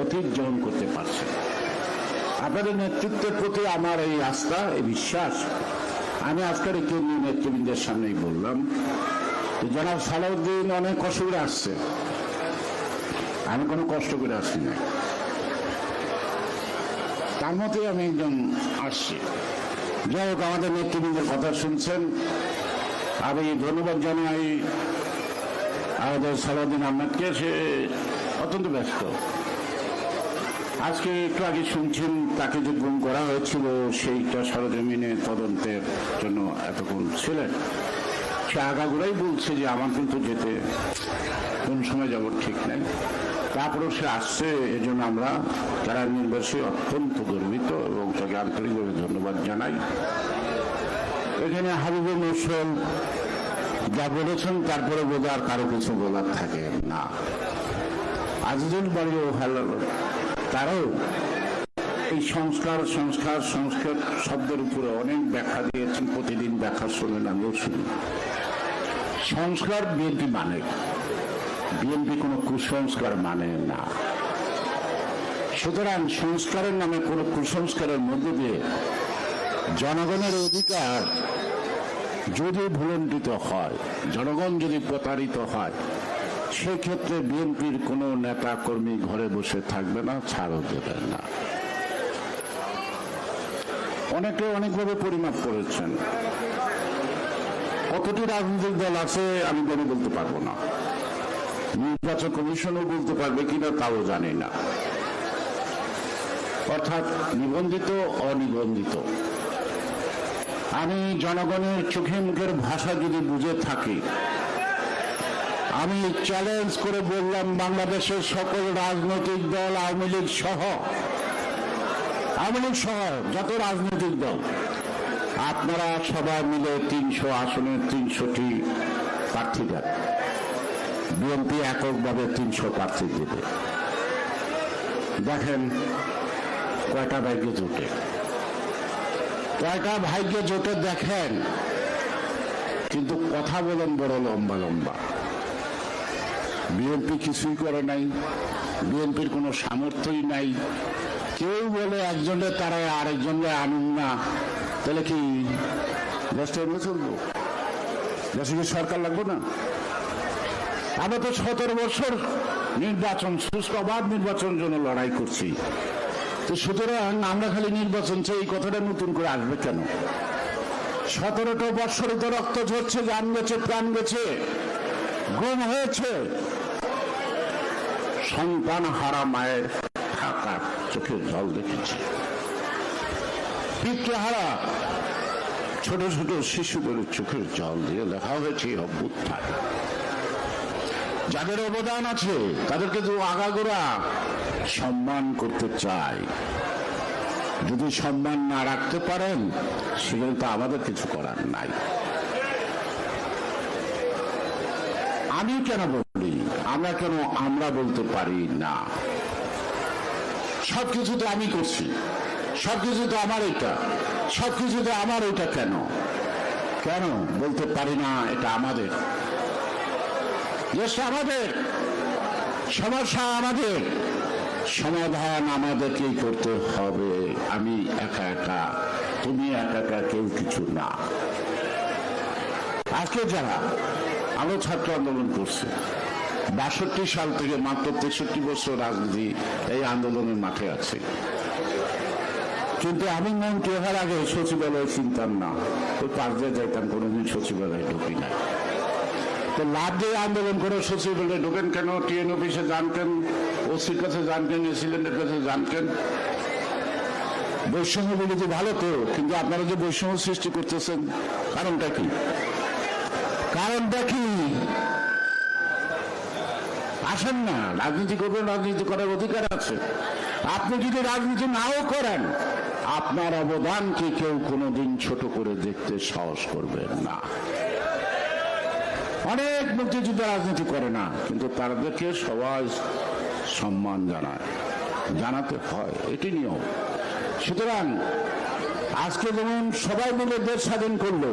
অতীত যেমন করতে পারছে। আপনাদের নেতৃত্বের প্রতি আমার এই আস্থা, এই বিশ্বাস। আমি আজকের এই কেন্দ্রীয় নেতৃবৃন্দের সামনেই বললাম জনাব সালাউদ্দিন অনেক কষ্ট করে আসছে। আমি কোনো কষ্ট করে আসি না। তার মতোই আমি একজন আসছি। যাই হোক, আমাদের নেতৃবৃন্দের কথা শুনছেন। আমি ধন্যবাদ জানাই আমাদের সালাউদ্দিন আহমেদকে। সে অত্যন্ত ব্যস্ত। আজকে একটু আগে শুনছেন তাকে যে গুম করা হয়েছিল, সেইটা সরজমিনে তদন্তের জন্য এতক্ষণ ছিলেন। সে আগাগোড়াই বলছে যে আমার কিন্তু যেতে কোন সময় যাব ঠিক নাই। তারপরেও সে আসছে, এজন্য আমরা তারা নির্বাসী অত্যন্ত গর্বিত এবং তাকে আন্তরিকভাবে ধন্যবাদ জানাই। এখানে হাবিবুল মোসল যা বলেছেন, তারপরে বোধ আর কারও কিছু বলার থাকে না। আজিজুল বাড়িও ভালো তারাও এই সংস্কার সংস্কার সংস্কার শব্দের উপরে অনেক ব্যাখ্যা দিয়েছেন, প্রতিদিন ব্যাখ্যা শুনেন আমিও শুনি। সংস্কার বিএনপি মানে বিএনপি কোনো কুসংস্কার মানে না। সুতরাং সংস্কারের নামে কোনো কুসংস্কারের মধ্যে দিয়ে জনগণের অধিকার যদি ভুলণ্ডিত হয়, জনগণ যদি প্রতারিত হয় সেক্ষেত্রে বিএনপির কোনো নেতা কর্মী ঘরে বসে থাকবে না, ছাড়ও দেবে না। অনেকে অনেকভাবে পরিমাপ করেছেন। কতটি রাজনৈতিক দল আছে আমি বলে বলতে পারব না। নির্বাচন কমিশনও বলতে পারবে কিনা তাও জানি না। অর্থাৎ নিবন্ধিত, অনিবন্ধিত। আমি জনগণের চোখে মুখের ভাষা যদি বুঝে থাকি আমি চ্যালেঞ্জ করে বললাম, বাংলাদেশের সকল রাজনৈতিক দল, আওয়ামী লীগ সহ, আওয়ামী লীগ সহ যত রাজনৈতিক দল, আপনারা সবাই মিলে তিনশো আসনের তিনশোটি প্রার্থী দেন। বিএনপি এককভাবে তিনশো প্রার্থী দেবে। দেখেন কয়টা ভাগ্য জোটে। কয়টা ভাগ্যে জোটে দেখেন, কিন্তু কথা বলেন বড় লম্বা লম্বা। বিএনপি কিছুই করে নাই, বিএনপির কোনো সামর্থ্যই নাই। কেউ বলে একজনের তারা আরেকজনকে আনুন না, তাহলে কি দেশটা এমনি চলবো? দেশে কি সরকার লাগবো না? আমরা তো সতেরো বছর নির্বাচন শুষ্ক অবাধ নির্বাচনের জন্য লড়াই করছি। তো সুতরাং আমরা খালি নির্বাচন চাই, এই কথাটা নতুন করে আসবে কেন? সতেরোটা বৎসরে তো রক্ত ঝরছে জান গেছে, প্রাণ গেছে। গুম হয়েছে। সন্তান হারা মায়ের থাকা চোখের জল দেখেছি। পিতৃহারা ছোট ছোট শিশুদের চোখের জল দিয়ে লেখা হয়েছে অভ্যুত্থান। যাদের অবদান আছে, তাদেরকে তো আগাগোড়া সম্মান করতে চাই। যদি সম্মান না রাখতে পারেন সেখানে তো আমাদের কিছু করার নাই। আমি কেন বলি? আমরা কেন আমরা বলতে পারি না? সবকিছু তো আমি করছি। সবকিছু তো আমার এটা। সবকিছু তো আমার এটা কেন? কেন বলতে পারি না এটা আমাদের? আমাদের। সমস্যা আমাদের। সমাধান আমাদেরকেই করতে হবে। আমি একা একা, তুমি একা একা কেউ কিছু না। আজকে যারা আরও ছাত্র আন্দোলন করছে। বাষট্টি সাল থেকে মাত্র তেষট্টি বছর রাজনীতি এই আন্দোলনের মাঠে আছে। কিন্তু আমি মন্ত্রী হওয়ার আগে সচিবালয়ে চিনতাম না। পাশ দিয়ে যাইতাম, কোনোদিন সচিবালয়ে ঢুকি না তো লাভ দিয়ে আন্দোলন করে সচিবালয়ে ঢোকেন কেন? টিএন অফিসে জানতেন, ওসির কাছে জানতেন এসিলেন্টের কাছে জানতেন। বৈষম্য বলে যে ভালো তো, কিন্তু আপনারা যে বৈষম্য সৃষ্টি করতেছেন, কারণটা কি? কারণটা কি আসেন না, রাজনীতি করবেন, রাজনীতি করার অধিকার আছে। আপনি যদি রাজনীতি নাও করেন, আপনার অবদানকে কেউ কোনোদিন ছোট করে দেখতে সাহস করবেন না। অনেক মুক্তিযুদ্ধ রাজনীতি করে না, কিন্তু তাদেরকে সবাই সম্মান জানায়। জানাতে হয়, এটি নিয়ম। সুতরাং আজকে যেমন সবাই মিলে দেশ স্বাধীন করল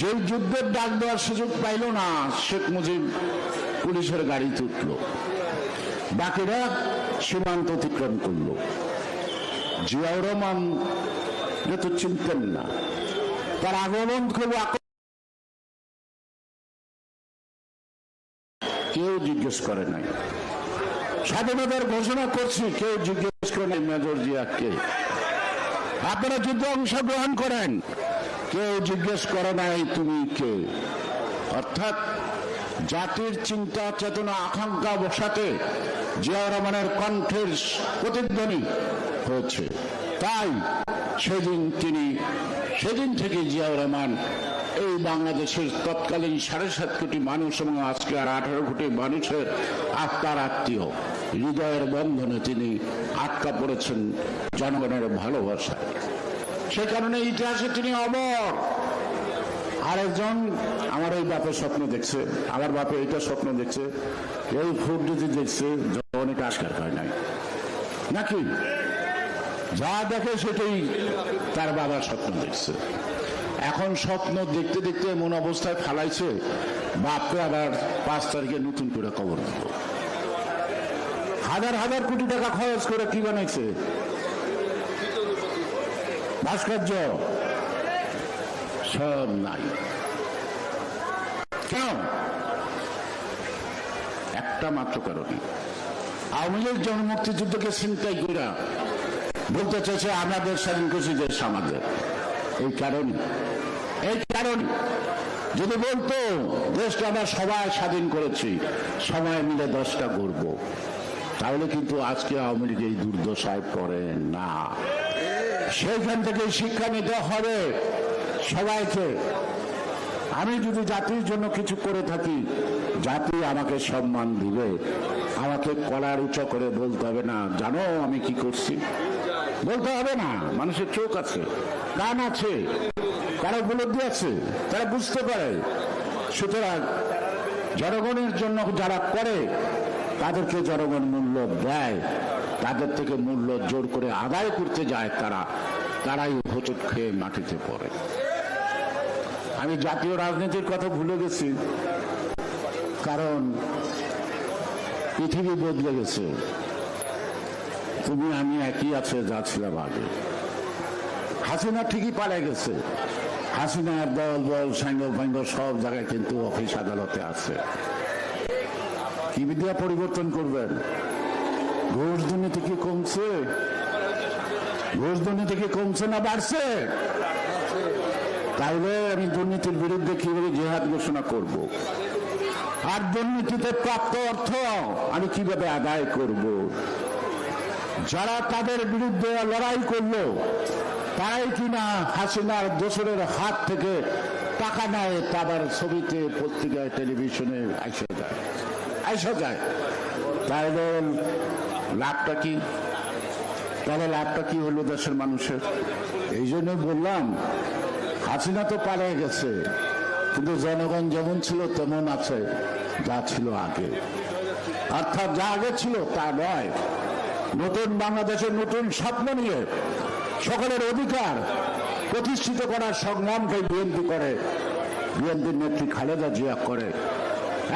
যে যুদ্ধের ডাক দেওয়ার সুযোগ পাইল না, শেখ মুজিব পুলিশের গাড়িতে উঠল বাকিরা সীমান্ত অতিক্রম করল। জিয়াউর রহমান যে তো চিনতেন না। তার আগমন খুব কেউ জিজ্ঞেস করে নাই। স্বাধীনতার ঘোষণা করছি, কেউ জিজ্ঞেস করে নাই, মেজর জিয়াকে। আপনারা যুদ্ধে অংশগ্রহণ করেন। কেউ জিজ্ঞেস করে নাই, তুমি কে? অর্থাৎ জাতির চিন্তা, চেতনা, আকাঙ্ক্ষা বসাতে জিয়া রহমানের কণ্ঠের প্রতিধ্বনি হয়েছে। তাই সেদিন তিনি, সেদিন থেকে জিয়াউর রহমান এই বাংলাদেশের তৎকালীন সাড়ে সাত কোটি মানুষ এবং আজকে আর আঠারো কোটি মানুষের আত্মার আত্মীয়, হৃদয়ের বন্ধনে তিনি আটকা পড়েছেন জনগণের ভালোবাসায়। সে কারণে ইতিহাসে তিনি অমর। আরেকজন আমার এই বাপের স্বপ্ন দেখছে। আমার বাপে এইটা স্বপ্ন দেখছে, এই ফুট যদি দেখছে এটা আস্কার হয় নাই। নাকি? যা দেখে সেটাই তার বাবার স্বপ্ন দেখছে। এখন স্বপ্ন দেখতে দেখতে এমন অবস্থায় ফালাইছে, বাপকে আবার পাঁচ তারিখে নতুন করে কবর দিল হাজার হাজার কোটি টাকা খরচ করে কি বানাইছে? ভাস্কর্য সব নাই। কেন? একটা মাত্র কারণে আওয়ামী লীগ জনমুক্তিযুদ্ধকে চিন্তাই কইরা বলতে চাইছে আমাদের স্বাধীন করছি, দেশ আমাদের। এই কারণে এই কারণ যদি বলতো, দেশটা আমরা সবাই স্বাধীন করেছি, সবাই মিলে দশটা করব তাহলে কিন্তু আজকে আওয়ামী লীগ এই দুর্দশায় পড়ে না। সেইখান থেকে শিক্ষা নিতে হবে সবাইকে। আমি যদি জাতির জন্য কিছু করে থাকি, জাতি আমাকে সম্মান দিবে। আমাকে কলার উঁচা করে বলতে হবে, না, জানো আমি কি করছি? বলতে হবে না, মানুষের চোখ আছে, কান আছে তারা উপলব্ধি আছে, তারা বুঝতে পারে। সুতরাং জনগণের জন্য যারা করে, তাদেরকে জনগণ মূল্য দেয়। তাদের থেকে মূল্য জোর করে আদায় করতে যায় তারা, তারাই হোচট খেয়ে মাটিতে পড়ে। আমি জাতীয় রাজনীতির কথা ভুলে গেছি, কারণ পৃথিবী বদলে গেছে। তুমি, আমি একই আছে, যা ছিলাম আগে হাসিনা ঠিকই পালিয়ে গেছে। হাসিনার দল বল সাঙ্গল ফাঙ্গল সব জায়গায় কিন্তু অফিস আদালতে আছে। কি বিদ্যা পরিবর্তন করবেন? ঘুষ দুর্নীতি কি কমছে ঘুষ দুর্নীতি কি কমছে না, বাড়ছে আমি দুর্নীতির বিরুদ্ধে কীভাবে জেহাদ ঘোষণা করব। আর দুর্নীতিতে প্রাপ্ত অর্থ আমি কীভাবে আদায় করব। যারা তাদের বিরুদ্ধে লড়াই করল, তারাই কিনা হাসিনার দোসরের হাত থেকে টাকা নেয়, তাদের ছবিতে, পত্রিকায়, টেলিভিশনে, আইসা যায় আইসা যায় তাহলে লাভটা কি? তাহলে লাভটা কি হলো দেশের মানুষের? এই জন্য বললাম, হাসিনা তো পালিয়ে গেছে, কিন্তু জনগণ যেমন ছিল তেমন আছে, যা ছিল আগে। অর্থাৎ যা আগে ছিল তা নয়। নতুন বাংলাদেশের নতুন স্বপ্ন নিয়ে সকলের অধিকার প্রতিষ্ঠিত করার সংগ্রামকে বিএনপি করে। বিএনপির নেত্রী খালেদা জিয়া করে,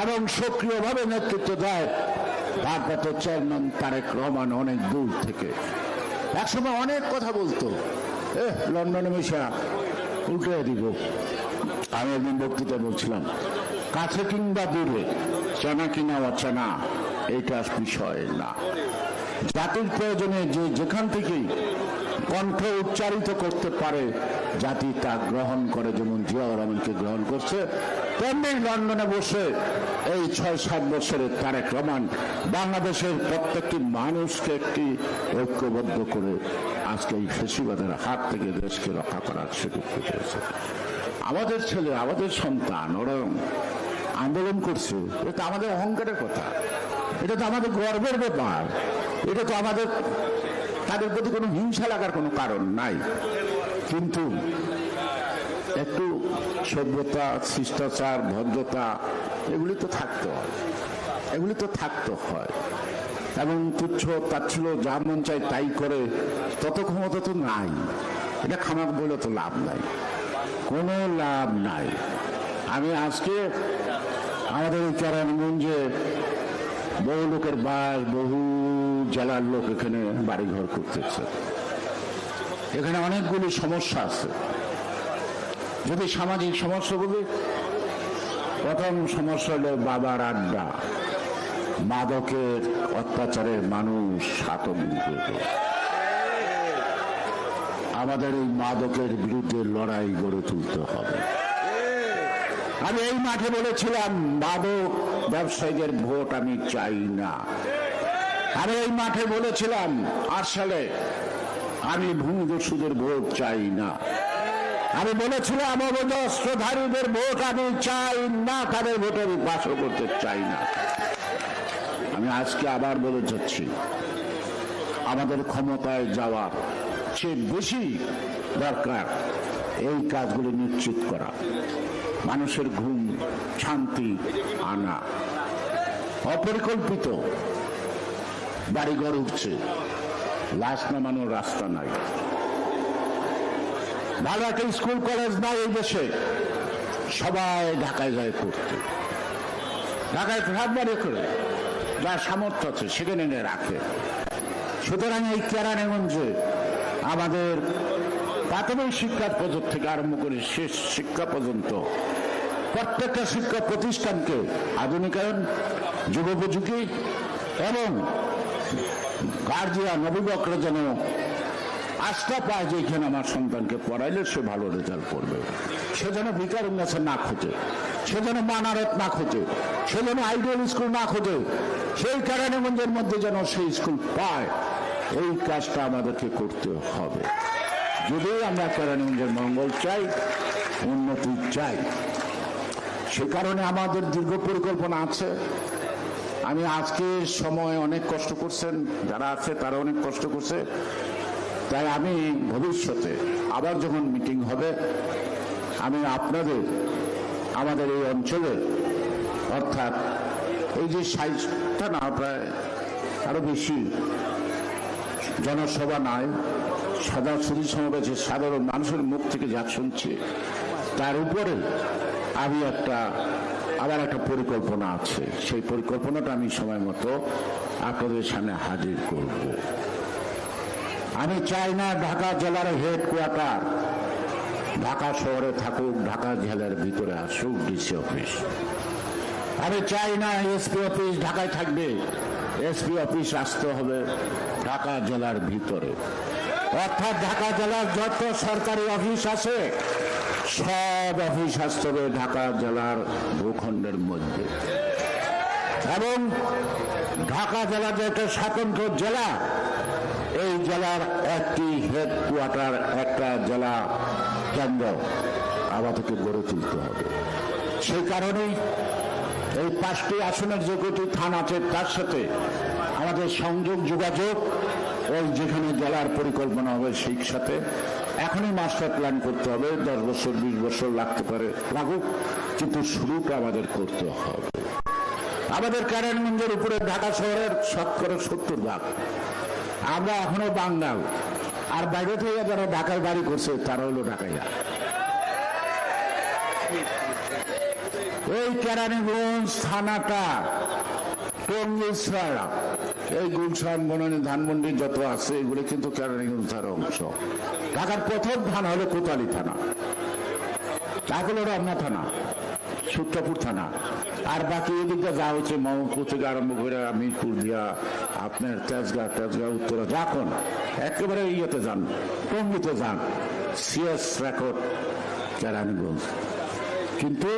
এবং সক্রিয়ভাবে নেতৃত্ব দেয় চেয়ারম্যান তারেক রহমান অনেক দূর থেকে। একসময় অনেক কথা বলতো। এ লন্ডনে মিশা উল্টে দিব। আমি একদিন বক্তৃতা বলছিলাম, কাছে কিংবা দূরে, চেনা কিনা অচেনা, এটা বিষয় না। জাতির প্রয়োজনে যে, যেখান থেকেই কণ্ঠ উচ্চারিত করতে পারে, জাতি তা গ্রহণ করে, যেমন জিয়াউর রহমানকে গ্রহণ করছে, তেমনি লন্ডনে বসে এই ছয় সাত বছরের তারেক রহমান বাংলাদেশের প্রত্যেকটি মানুষকে একটি ঐক্যবদ্ধ করে আজকে এই ফেসিবাদের হাত থেকে দেশকে রক্ষা করার সুযোগ পেয়েছে। আমাদের ছেলে, আমাদের সন্তান ওরা আন্দোলন করছে, এটা আমাদের অহংকারের কথা, এটা তো আমাদের গর্বের ব্যাপার, এটা তো আমাদের তাদের প্রতি কোনো হিংসা লাগার কোনো কারণ নাই। কিন্তু একটু সভ্যতা, শিষ্টাচার, ভদ্রতা, এগুলি তো থাকতে। হয় এগুলি তো থাকতে হয়। এবং তুচ্ছ তাচ্ছিল যা মন চাই তাই করে তত ক্ষমতা তো নাই। এটা খামার বলে তো লাভ নাই। কোনো লাভ নাই। আমি আজকে আমাদের এই কেরানীগঞ্জে বহু লোকের বাস, বহু জেলার লোক এখানে বাড়িঘর করতেছে এখানে অনেকগুলি সমস্যা আছে। যদি সামাজিক সমস্যা বলি, প্রথম সমস্যা হলো বাবার আড্ডা। মাদকের অত্যাচারের মানুষ আতঙ্কিত আমাদের এই মাদকের বিরুদ্ধে লড়াই গড়ে তুলতে হবে। আমি এই মাঠে বলেছিলাম, মাদক ব্যবসায়ীদের ভোট আমি চাই না। আমি এই মাঠে বলেছিলাম আট সালে আমি ভূমিদস্যুদের ভোট চাই না। আমি বলেছিলাম অবৈধ অস্ত্রধারীদের ভোট আমি চাই না, তাদের ভোটে আমি করতে চাই না। আমি আজকে আবার বলে যাচ্ছি, আমাদের ক্ষমতায় যাওয়ার চেয়ে বেশি দরকার এই কাজগুলি নিশ্চিত করা, মানুষের ঘুম, শান্তি আনা। অপরিকল্পিত বাড়িঘর উঠছে। লাশ নামানোর রাস্তা নাই। ভালো একটা স্কুল, কলেজ নাই এই দেশে। সবাই ঢাকায় যায় করতে ঢাকায় ফ্ল্যাট বাড়ি করে। যার সামর্থ্য আছে, সেখানে এনে রাখে। সুতরাং এই কেরানীগঞ্জে আমাদের প্রাথমিক শিক্ষা পর্যন্ত থেকে আরম্ভ করে শেষ শিক্ষা পর্যন্ত প্রত্যেকটা শিক্ষা প্রতিষ্ঠানকে আধুনিকায়ন, যুগোপযোগী এবং গার্জিয়ান অভিভাবকরা যেন আস্থা পায় যে এখানে আমার সন্তানকে পড়াইলে সে ভালো রেজাল্ট করবে। সে যেন ভিকার উন্নয়ন না খোঁজে, সে যেন মানারত না খোঁজে, সে যেন আইডিয়াল স্কুল না খোঁজে, সেই কারণেগঞ্জের মধ্যে যেন সেই স্কুল পায়। এই কাজটা আমাদেরকে করতে হবে। যদি আমরা কেরানীগঞ্জের মঙ্গল চাই, উন্নতি চাই, সে কারণে আমাদের দীর্ঘ পরিকল্পনা আছে। আমি আজকে সময় অনেক কষ্ট করছেন, যারা আছে তারা অনেক কষ্ট করছে। তাই আমি ভবিষ্যতে আবার যখন মিটিং হবে, আমি আপনাদের, আমাদের এই অঞ্চলে, অর্থাৎ এই যে সাইজটা না প্রায় আরও বেশি, জনসভা নয় সাদা সুদী সমাবেশে সাধারণ মানুষের মুখ থেকে যা শুনছি, তার উপরে আমি একটা আবার একটা পরিকল্পনা আছে। সেই পরিকল্পনাটা আমি সময় মতো আপনাদের সামনে হাজির করব। আমি চাই না ঢাকা জেলার হেডকোয়ার্টার ঢাকা শহরে থাকুক, ঢাকা জেলার ভিতরে আসুক ডিসি অফিস আমি চাই না এসপি অফিস ঢাকায় থাকবে। এসপি অফিস আসতে হবে ঢাকা জেলার ভিতরে। অর্থাৎ ঢাকা জেলার যত সরকারি অফিস আছে সব অফিস আসতে ঢাকা জেলার ভূখণ্ডের মধ্যে। এবং ঢাকা জেলা যে একটা স্বতন্ত্র জেলা, এই জেলার একটি হেডকোয়ার্টার একটা জেলা কেন্দ্র আমাদেরকে গড়ে তুলতে হবে। সেই কারণেই এই পাঁচটি আসনের যে কটি থান আছে, তার সাথে আমাদের সংযোগ যোগাযোগ, ওই যেখানে জেলার পরিকল্পনা হবে, সেই সাথে এখনই মাস্টার প্ল্যান করতে হবে, দশ বছর, বিশ বছর লাগতে পারে, লাগুক, কিন্তু শুরুটা আমাদের করতে হবে। আমাদের কারায়ণগঞ্জের উপরে ঢাকা শহরের শতকরা সত্তর ভাগ। আমরা এখনও বাঙ্গাল আর বাইরে থেকে যারা ঢাকায় বাড়ি করছে, তারা হলো ঢাকাইয়া। এই কেরানীগঞ্জ থানাটা টঙ্গিছড়া এই গুলশান বনানী ধানমন্ডি যত আছে, এগুলো কিন্তু কেরানীগঞ্জ থানার অংশ। ঢাকার প্রথম থানা হলো কোতালি থানা। তারপরে রমনা থানা, সূত্রপুর থানা। আর বাকি এদিকটা যা হচ্ছে মোহাম্মদপুর থেকে আরম্ভ করে মিরপুর দিয়া আপনার তেজগাঁ তেজগাঁ উত্তরা যখন একেবারে ইয়েতে যান টঙ্গিতে যান সিএস রেকর্ড কেরানীগঞ্জ। কিন্তু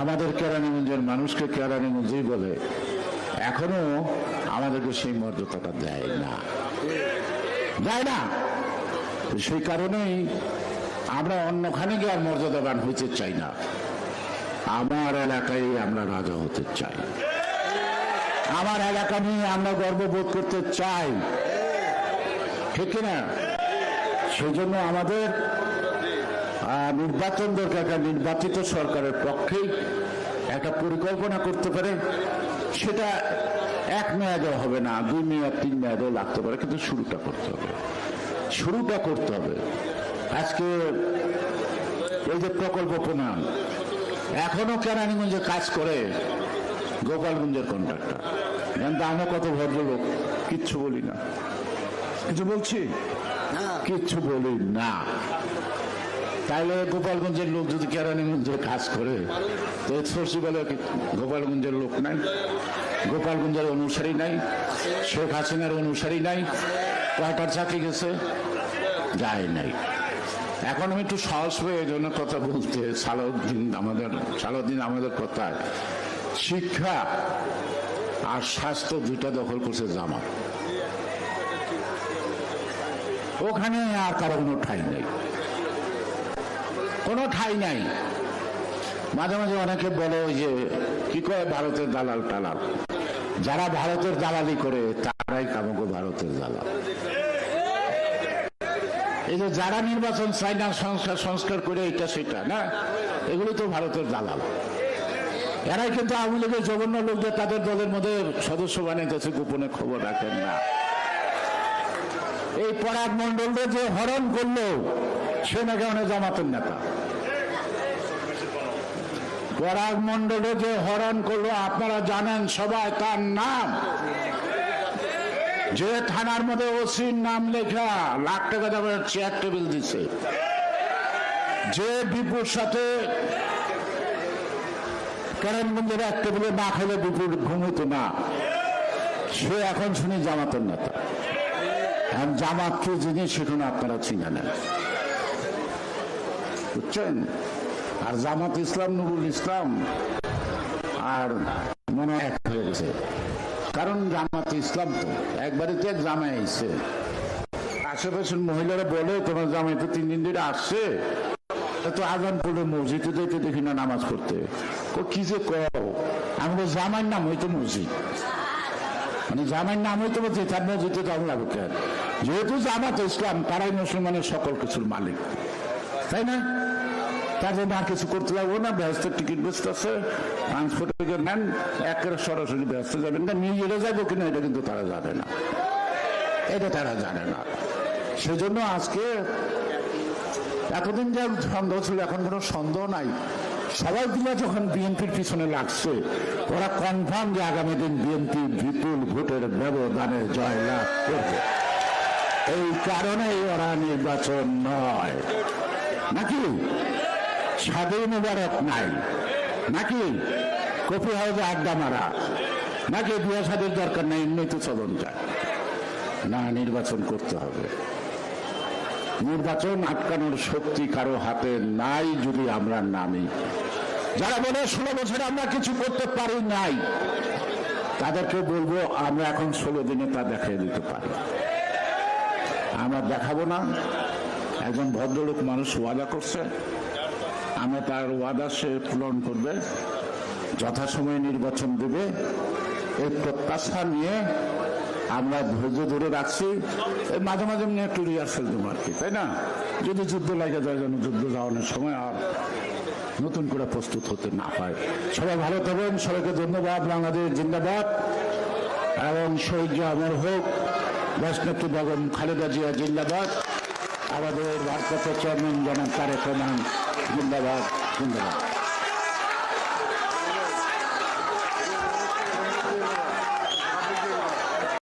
আমাদের কেরানীগঞ্জের মানুষকে কেরানীগঞ্জই বলে, এখনও আমাদেরকে সেই মর্যাদাটা দেয় না। দেয় না। সেই কারণেই আমরা অন্যখানে গিয়ে আর মর্যাদাবান হইতে চাই না। আমার এলাকায় আমরা রাজা হতে চাই। আমার এলাকা নিয়ে আমরা গর্ববোধ করতে চাই। ঠিক না সেই জন্য আমাদের নির্বাচন দরকার। একটা নির্বাচিত সরকারের পক্ষেই একটা পরিকল্পনা করতে পারে। সেটা এক মেয়াদে হবে না দুই মেয়াদ তিন মেয়াদও লাগতে পারে কিন্তু শুরুটা করতে হবে। শুরুটা করতে হবে। আজকে এই যে প্রকল্প প্রণয়ন এখনও কেরানীগঞ্জে কাজ করে গোপালগঞ্জের কন্ট্রাক্টর জানতো আমরা কত ভদ্রলোক কিচ্ছু বলি না। কিছু বলছি? কিচ্ছু বলি না। তাইলে গোপালগঞ্জের লোক যদি কেরানীগঞ্জের কাজ করে তো বলে গোপালগঞ্জের লোক নাই? গোপালগঞ্জের অনুসারী নাই, শেখ হাসিনার অনুসারী নাই কয়টার চাকরি গেছে যায় নাই। এখন আমি একটু সাহস এই জন্য কথা বলতে, সালাউদ্দিন আমাদের সালাউদ্দিন আমাদের কথায় শিক্ষা আর স্বাস্থ্য দুইটা দখল করছে জামা ওখানে আর কারও কোনো ঠাই নেই। কোনো ঠাই নাই। মাঝে মাঝে অনেকে বলে ওই যে, কি করে ভারতের দালাল টালাল? যারা ভারতের দালালি করে, তারাই কামক ভারতের দালাল এই যে যারা নির্বাচন চাই না, সংস্কার সংস্কার করে এটা সেটা, না? এগুলো তো ভারতের দালাল এরাই কিন্তু আওয়ামী লীগের জঘন্য লোকদের তাদের দলের মধ্যে সদস্য বানিয়ে গোপনে খবর রাখেন না। এই পরাগ মন্ডলকে যে হরণ করল, সে নাকি অনেক জামাতের নেতা। পরাগ মন্ডলে যে হরণ করল, আপনারা জানেন সবাই তার নাম? যে থানার মধ্যে ওসির নাম লেখা, লাখ টাকা দামের চেয়ার টেবিল দিছে। যে বিপুর সাথে কেরানগঞ্জের এক টেবিলে না খেলে বিপুর ঘুমিত না। সে এখন শুনি জামাতের নেতা। এখন জামাত কি জিনিস সেখানে আপনারা চিনে নেন বুঝছেন? আর জামাত ইসলাম, নুরুল ইসলাম আর মনে এক হয়ে গেছে। কারণ জামাত ইসলাম তো একবারে তো এক জামাই আইছে আশেপাশের মহিলারা বলে, তোমার জামাই তো তিন দিন ধরে আসছে। তো আজান পড়লে মসজিদে যেতে দেখি না, নামাজ পড়তে। ও কি যে কও আমি তো জামাইয়ের নাম হইতো মসজিদ। মানে জামাইয়ের নাম হইতো তার মসজিদে যাওয়া লাগবে কেন যেহেতু জামাত ইসলাম, তারাই মুসলমানের সকল কিছুর মালিক। তাই না? তার আর কিছু করতে লাগবো না, ব্যস্ত টিকিট বেচতে আছে। ট্রান্সপোর্ট নেন একের সরাসরি ব্যস্ত যাবেন না নিজেরা যাব কিনা এটা কিন্তু তারা জানে না। এটা তারা জানে না। সেজন্য আজকে এতদিন যা সন্দেহ ছিল, এখন কোনো সন্দেহ নাই। সবাই দিলে যখন বিএনপির পিছনে লাগছে, ওরা কনফার্ম যে আগামী দিন বিএনপি বিপুল ভোটের ব্যবধানে জয়লাভ করবে। এই কারণেই ওরা নির্বাচন নয়। নাকি? স্বাধীন মুবারক নাই। নাকি কফি হাউসে আড্ডা মারা? নাকি বিয়ে সাদের দরকার নাই? এমনি তো চলন যায় না, নির্বাচন করতে হবে। নির্বাচন আটকানোর শক্তি কারও হাতে নাই যদি আমরা নামি। যারা বলে ষোলো বছরে আমরা কিছু করতে পারি নাই, তাদেরকে বলব, আমরা এখন ষোলো দিনে তা দেখিয়ে দিতে পারি। আমরা দেখাবো না। একজন ভদ্রলোক মানুষ ওয়াদা করছে আমরা তার ওয়াদা সে পূরণ করবে, যথাসময়ে নির্বাচন দেবে। এই প্রত্যাশা নিয়ে আমরা ধৈর্য ধরে রাখছি। মাঝে মাঝে নিয়ে একটু রিহার্সেল দেবো আর কি, তাই না? যদি যুদ্ধ লাগে যায় যেন যুদ্ধ যাওয়ানোর সময় আর নতুন করে প্রস্তুত হতে না পায় সবাই ভালো থাকবেন, সবাইকে ধন্যবাদ, বাংলাদেশ জিন্দাবাদ। এবং শহীদ অমর হোক, বৈষ্ণবী বেগম খালেদা জিয়া জিন্দাবাদ। আমাদের ভারপ্রাপ্ত চেয়ারম্যান জনাব তারেক রহমান জিন্দাবাদ জিন্দাবাদ।